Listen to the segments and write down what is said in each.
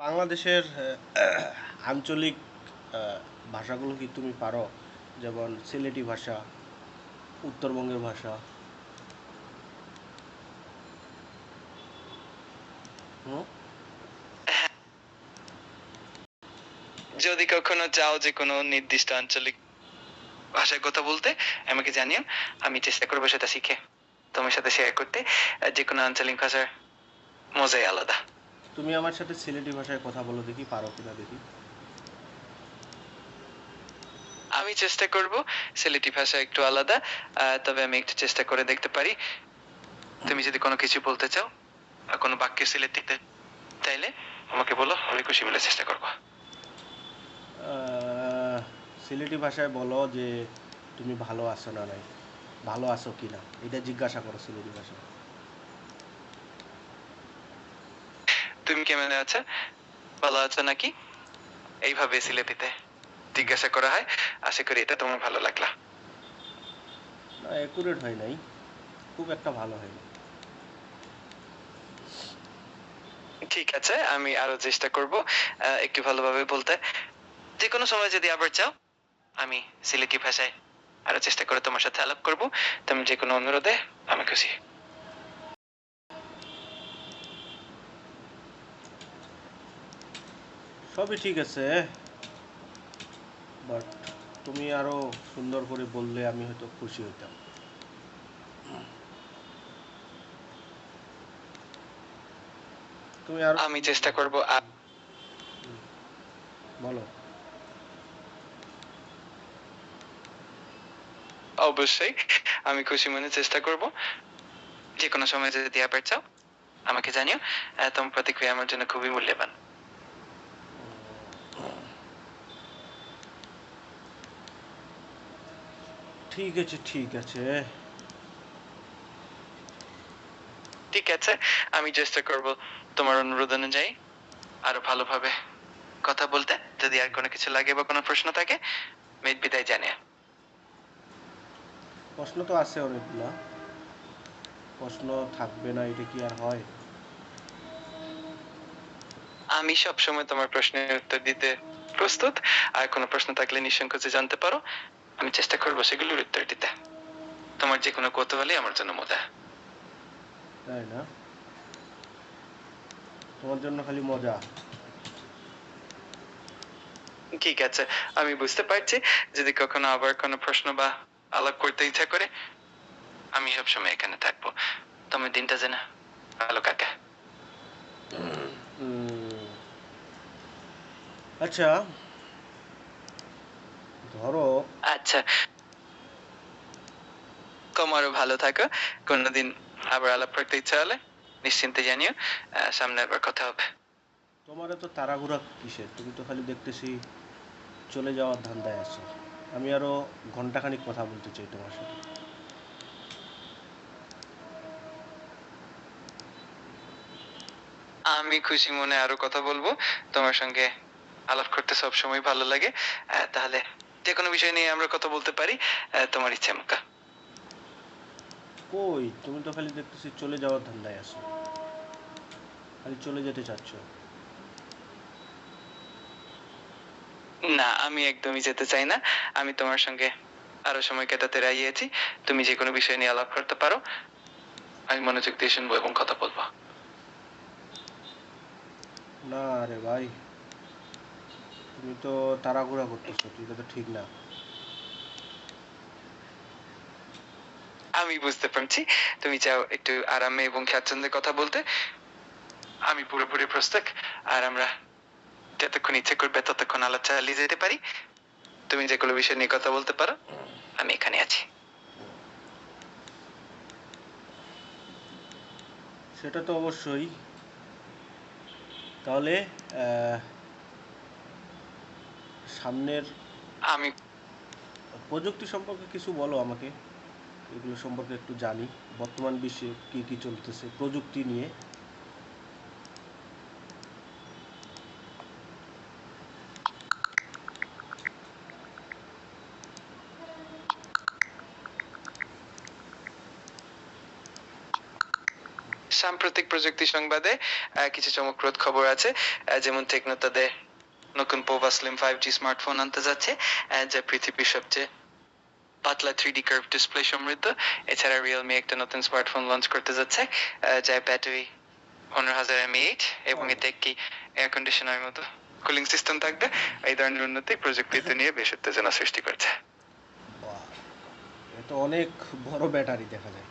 বাংলাদেশের আঞ্চলিক ভাষাগুলো কি তুমি পারো? যেমন সিলেটি ভাষা, উত্তরবঙ্গের ভাষা। যদি কখনো চাও যে কোনো নির্দিষ্ট আঞ্চলিক ভাষায় কথা বলতে, আমাকে জানিও। আমি চেষ্টা করব সেটা শিখে তোমার সাথে শেয়ার করতে। যে কোনো আঞ্চলিক ভাষার মজাই আলাদা। তুমি আমার সাথে সিলেটি ভাষায় কথা বলো দেখি পারো কিনা দেখি। আমি চেষ্টা করব সিলেটি ভাষা একটু আলাদা তবে আমি একটু চেষ্টা করে দেখতে পারি। তুমি যদি কোনো কিছু বলতে চাও আর কোনো বাক্য সিলেটিতে চাইলে আমাকে বলো আমি খুশি বলে চেষ্টা করব। সিলেটি ভাষায় বলো যে তুমি ভালো আছো না নাই ভালো আছো কি না এটা জিজ্ঞাসা করো সিলেটি ভাষায়। তুমি কেমন আছো? ভালো আছো নাকি? এইভাবে সিলেটিতে জিজ্ঞাসা করা হয়। আশা করি এটা তোমার ভালো লাগলা। না অ্যাকুরেট হয় নাই। খুব একটা ভালো হয়নি ঠিক আছে আমি আরও চেষ্টা করব একটু ভালোভাবে বলতে। যে কোনো সময় যদি আবার চাও আমি সিলেটি ভাষায় আরও চেষ্টা করে তোমার সাথে আলাপ করব। তুমি যে কোনো অনুরোধে আমি খুশি। সবই ঠিক আছে বাট তুমি আরও সুন্দর করে বললে আমি হয়তো খুশি হইতাম। তুমি আর আমি চেষ্টা করব বলো। অবশ্যই আমি খুশি মনে চেষ্টা করব। যে কোনো সময় যদি আবার চাও আমাকে জানিও তোমার প্রতিক্রিয়া আমার জন্য খুবই মূল্যবান। ঠিক আছে ঠিক আছে। ঠিক আছে আমি চেষ্টা করব তোমার অনুরোধ অনুযায়ী আরও ভালোভাবে কথা বলতে যদি আর কোনো কিছু লাগে বা কোনো প্রশ্ন থাকে মেদ বিদায় জানিয়ে। প্রশ্ন তো আছে অনেকগুলা। প্রশ্ন থাকবে না এটা কি আর হয়? আমি সব সময় তোমার প্রশ্নের উত্তর দিতে প্রস্তুত আর কোনো প্রশ্ন থাকলে নিঃসংকোচে জানতে পারো। আমি চেষ্টা করব সেগুলোর উত্তর দিতে। তোমার যে কোনো কৌতূহলই আমার জন্য মজা তাই না? তোমার জন্য খালি মজা। ঠিক আছে আমি বুঝতে পারছি। যদি কখনো আবার কোনো প্রশ্ন বা আলাপ করতে ইচ্ছা করে আমি সব সময় এখানে থাকব। তোমার দিনটা যেন ভালো কাটে। উম, আচ্ছা ধরো আচ্ছা। তোমারও ভালো থাকো। কোনোদিন আবার আলাপ করতে ইচ্ছা হলে নিশ্চিন্তে জানিও। সামনে আবার কথা হবে। তোমার এত তাড়াহুড়া কিসের? তুমি তো খালি দেখতেছি চলে যাওয়ার ধান্দায় আছো। আমি আরও ঘন্টাখানিক কথা বলতে চাই তোমার সাথে। আমি খুশি মনে আরও কথা বলব। তোমার সঙ্গে আলাপ করতে সব সময় ভালো লাগে। তাহলে যে কোনো বিষয় নিয়ে আমরা কথা বলতে পারি। তোমার ইচ্ছে মতো। কই? তুমি তো খালি দেখতেছি চলে যাওয়ার ধান্দায় আছো। খালি চলে যেতে চাচ্ছ। না আমি একদমই যেতে চাই না। আমি তোমার সঙ্গে আরও সময় কাটাতে রাজি আছি। তুমি যে কোনো বিষয় নিয়ে আলাপ করতে পারো। আমি মনোযোগ দিয়ে শুনব এবং কথা বলব। না রে ভাই তুমি তো তাড়াহুড়া করতেছো এটা তো ঠিক না। আমি বুঝতে পারছি। তুমি চাও একটু আরামে এবং স্বাচ্ছন্দ্যে কথা বলতে? আমি পুরোপুরি প্রস্তুত আর আমরা যতক্ষণ ইচ্ছে করবে ততক্ষণ আলাপ চালিয়ে যেতে পারি। তুমি যেগুলো বিষয় নিয়ে কথা বলতে পারো আমি এখানে আছি। সেটা তো অবশ্যই। তাহলে আহ, সামনের আমি প্রযুক্তি সম্পর্কে কিছু বলো আমাকে। এগুলো সম্পর্কে একটু জানি। বর্তমান বিশ্বে কি কি চলতেছে প্রযুক্তি নিয়ে? সাম্প্রতিক প্রযুক্তি সংবাদে কিছু চমকপ্রদ খবর আছে। যেমন টেকনো তাদের নতুন Pova slim five G smartphone আনতে যাচ্ছে যা পৃথিবীর সবচেয়ে পাতলা থ্রি ডি কার্ভ ডিসপ্লে সমৃদ্ধ। এছাড়া রিয়েলমি একটা নতুন স্মার্টফোন লঞ্চ করতে যাচ্ছে যার ব্যাটারি পনেরো হাজার এমএইট এবং এতে একটি এয়ার কন্ডিশনার মতো কুলিং সিস্টেম থাকবে। এই ধরনের উন্নতি প্রযুক্তিতে নিয়ে বেশ উত্তেজনা সৃষ্টি করছে। বাহ, এ অনেক বড় ব্যাটারি দেখা যায়।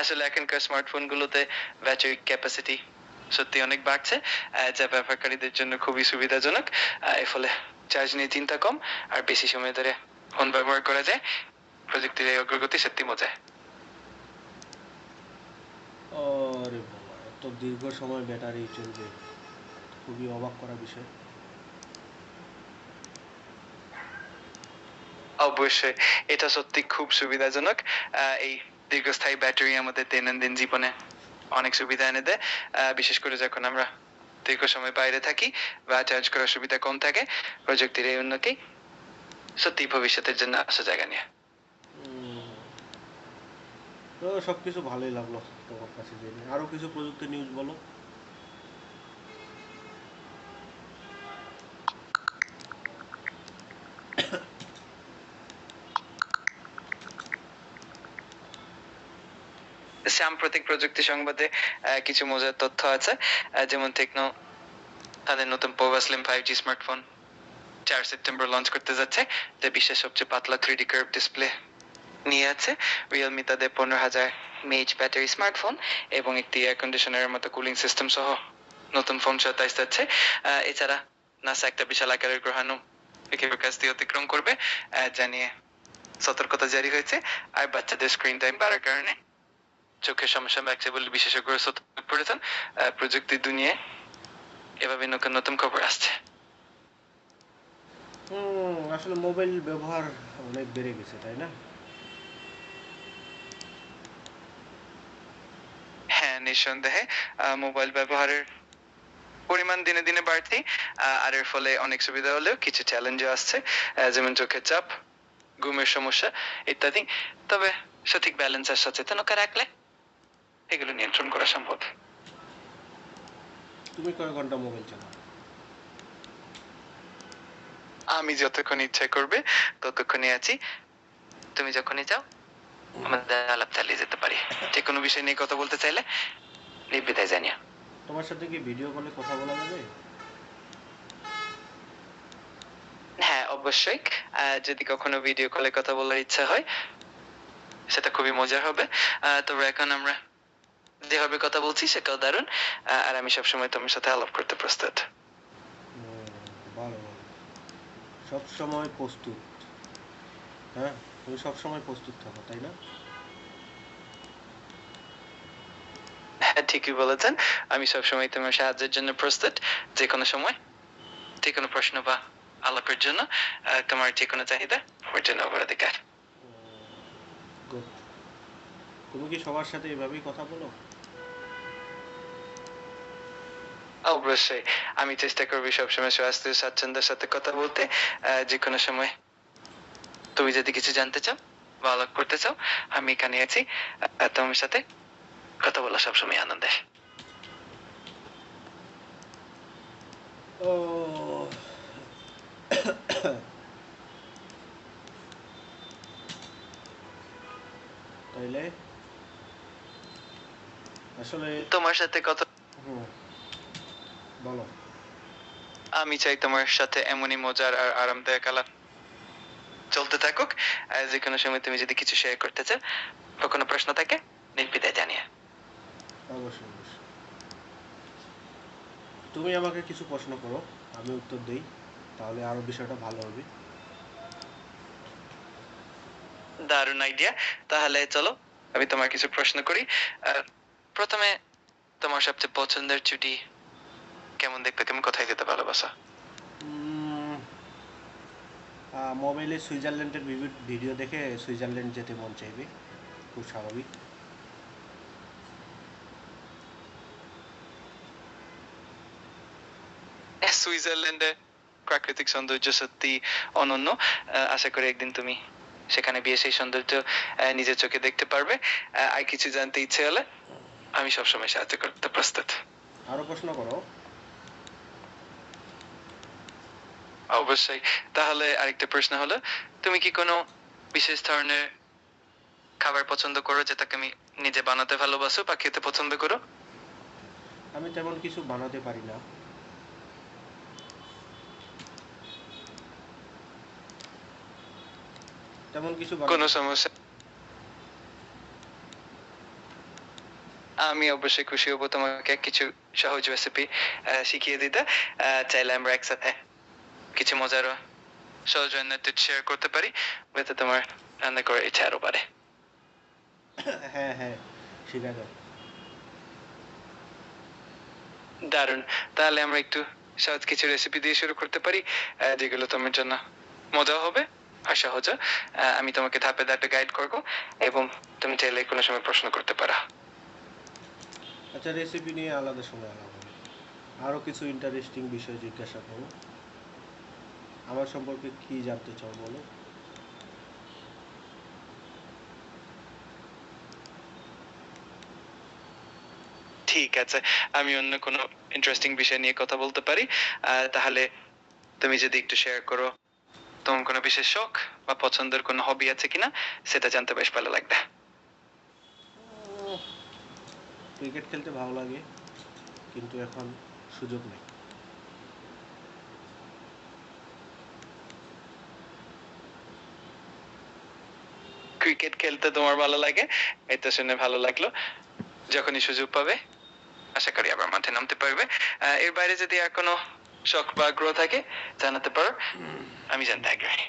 আসলে এখনকার স্মার্টফোন গুলোতে ব্যাটারি ক্যাপাসিটি সত্যি অনেক বাড়ছে যা ব্যবহারকারীদের জন্য খুবই সুবিধাজনক এর ফলে চার্জ নিয়ে চিন্তা কম আর বেশি সময় ধরে ফোন ব্যবহার করা যায় প্রযুক্তির এই অগ্রগতি সত্যি মজায় আরে বাবা এত দীর্ঘ সময় ব্যাটারি চলবে খুবই অবাক করা বিষয়। অবশ্যই এটা সত্যি খুব সুবিধাজনক আহ, এই দীর্ঘস্থায়ী ব্যাটারি আমাদের দৈনন্দিন জীবনে অনেক সুবিধা এনে দেয় বিশেষ করে যখন আমরা দীর্ঘ সময় বাইরে থাকি বা চার্জ করার সুবিধা কম থাকে, প্রযুক্তির এই উন্নতি সত্যি ভবিষ্যতের জন্য আসা জায়গা নিয়ে। তো সবকিছু ভালোই লাগল তোমার কাছে জেনে। আরও কিছু প্রযুক্তি নিউজ বলো। সাম্প্রতিক প্রযুক্তি সংবাদে কিছু মজার তথ্য আছে। যেমন টেকনো তাদের নতুন Pova slim five G smartphone চার সেপ্টেম্বর লঞ্চ করতে যাচ্ছে, যা বিশ্বের সবচেয়ে পাতলা থ্রি ডি কার্ভ ডিসপ্লে নিয়ে আছে। রিয়েলমি তাদের পনেরো হাজার মেইচ ব্যাটারি স্মার্টফোন এবং একটি এয়ার কন্ডিশনারের মতো কুলিং সিস্টেম সহ নতুন ফোন সত্তাইশ যাচ্ছে। এছাড়া নাসা একটা বিশাল আকারের গ্রহাণু পৃথিবীর কাছ দিয়ে অতিক্রম করবে জানিয়ে সতর্কতা জারি হয়েছে। আর বাচ্চাদের স্ক্রিন টাইম বাড়ার কারণে চোখের সমস্যা বাড়ছে বলে বিশেষজ্ঞরা সতর্ক করেছেন আহ, দুনিয়ায় এভাবে নতুন নতুন খবর আসছে। হুম আসলে মোবাইল ব্যবহার অনেক বেড়ে গেছে তাই না? হ্যাঁ নিঃসন্দেহে মোবাইল ব্যবহারের পরিমাণ দিনে দিনে বাড়তি আর এর ফলে অনেক সুবিধা হলেও কিছু চ্যালেঞ্জও আসছে যেমন চোখের চাপ ঘুমের সমস্যা ইত্যাদি। তবে সঠিক ব্যালেন্স আর সচেতনতা রাখলে এগুলো নিয়ন্ত্রণ করা সম্ভব। তুমি কয় ঘণ্টা মোবাইল চালাও? আমি যতক্ষণ ইচ্ছা করবে ততক্ষণই আছি। তুমি যখনই চাও আমাদের আলাপ চালিয়ে যেতে পারি। যে কোনো বিষয় নিয়ে কথা বলতে চাইলে নির্বিধায় জানিও। তোমার সাথে কি ভিডিও কলে কথা বলা যাবে? হ্যাঁ অবশ্যই। আহ, যদি কখনো ভিডিও কলে কথা বলার ইচ্ছা হয় সেটা খুবই মজার হবে। আহ, তবে এখন আমরা যেভাবে কথা বলছি সেটাও দারুণ। আর আমি সবসময় তোমার সাথে আলাপ করতে প্রস্তুত। প্রস্তুত। হ্যাঁ? তুমি সব সময় প্রস্তুত থাকো তাই না? হ্যাঁ ঠিকই বলেছেন। আমি সবসময় তোমার সাহায্যের জন্য প্রস্তুত। যে কোনো সময় যে কোনো প্রশ্ন বা আলাপের জন্য তোমার যে কোনো চাহিদা ওর জন্য অগ্রাধিকার। তুমি কি সবার সাথে এভাবেই কথা বলো? অবশ্যই। আমি চেষ্টা করবি সবসময় স্বাস্থ্য স্বাচ্ছন্দ্যের সাথে কথা বলতে। যে কোনো সময়। তুমি যদি কিছু জানতে চাও বা আলাপ করতে চাও আমি এখানে আছি। তোমার সাথে কথা বলা সবসময় আনন্দের ও তাইলে? আসলে তোমার সাথে কথা বলো। আমি চাই তোমার সাথে এমনই মজার আর আরামদায়ক আলাপ চলতে থাকুক। আর যে কোনো সময় তুমি যদি কিছু শেয়ার করতে চাও বা কোনো প্রশ্ন থাকে নির্বিধায় জানিয়ে। অবশ্যই তুমি আমাকে কিছু প্রশ্ন করো আমি উত্তর দেই তাহলে আরও বিষয়টা ভালো হবে। দারুণ আইডিয়া তাহলে চলো আমি তোমার কিছু প্রশ্ন করি। আহ, প্রথমে তোমার সবচেয়ে পছন্দের ছুটি। কেমন দেখতে? কেমন কোথায় যেতে ভালোবাসা? মোবাইলে সুইজারল্যান্ডের ভিডিও দেখে সুইজারল্যান্ড যেতে মন চাইবে। খুব স্বাভাবিক। সুইজারল্যান্ডে প্রাকৃতিক সৌন্দর্য সত্যি অনন্য। আশা করি একদিন তুমি সেখানে বিয়ে সেই সৌন্দর্য নিজের চোখে দেখতে পারবে। আর কিছু জানতে ইচ্ছে হলে আমি সবসময় সাহায্য করতে প্রস্তুত। আরও প্রশ্ন করো। অবশ্যই। তাহলে আরেকটা প্রশ্ন হলো তুমি কি কোনো বিশেষ ধরনের খাবার পছন্দ করো যেটাকে আমি নিজে বানাতে ভালোবাসো বা খেতে পছন্দ করো? আমি তেমন কিছু বানাতে পারি না। তেমন কিছু কোনো সমস্যা? আমি অবশ্যই খুশি হব তোমাকে কিছু সহজ রেসিপি শিখিয়ে দিতে। চাইলে আমরা একসাথে কিছু মজার রান্নার শেয়ার করতে পারি যাতে তোমার রান্না করার ইচ্ছা আরও বাড়ে হ্যাঁ হ্যাঁ দারুণ। তাহলে আমরা একটু সহজ কিছু রেসিপি দিয়ে শুরু করতে পারি যেগুলো তোমার জন্য মজা হবে আর সহজ আমি তোমাকে ধাপে ধাপে গাইড করব এবং তুমি চাইলে কোনো সময় প্রশ্ন করতে পারো। আচ্ছা রেসিপি নিয়ে আলাদা সময় আলাদা। আরও কিছু ইন্টারেস্টিং বিষয় জিজ্ঞাসা করো। আমার সম্পর্কে কি জানতে চাও বলো? ঠিক আছে আমি অন্য কোনো ইন্টারেস্টিং বিষয় নিয়ে কথা বলতে পারি। তাহলে তুমি যদি একটু শেয়ার করো তোমার কোনো বিশেষ শখ বা পছন্দের কোনো হবি আছে কিনা সেটা জানতে বেশ ভালো লাগবে। ক্রিকেট খেলতে ভালো লাগে কিন্তু এখন সুযোগ নেই। ক্রিকেট খেলতে তোমার ভালো লাগে? এটা শুনে ভালো লাগল। যখনই সুযোগ পাবে আশা করি আবার মাঠে নামতে পারবে। আহ, এর বাইরে যদি আর কোনো শখ বা আগ্রহ থাকে জানাতে পারো। আমি জানতে আগ্রহী।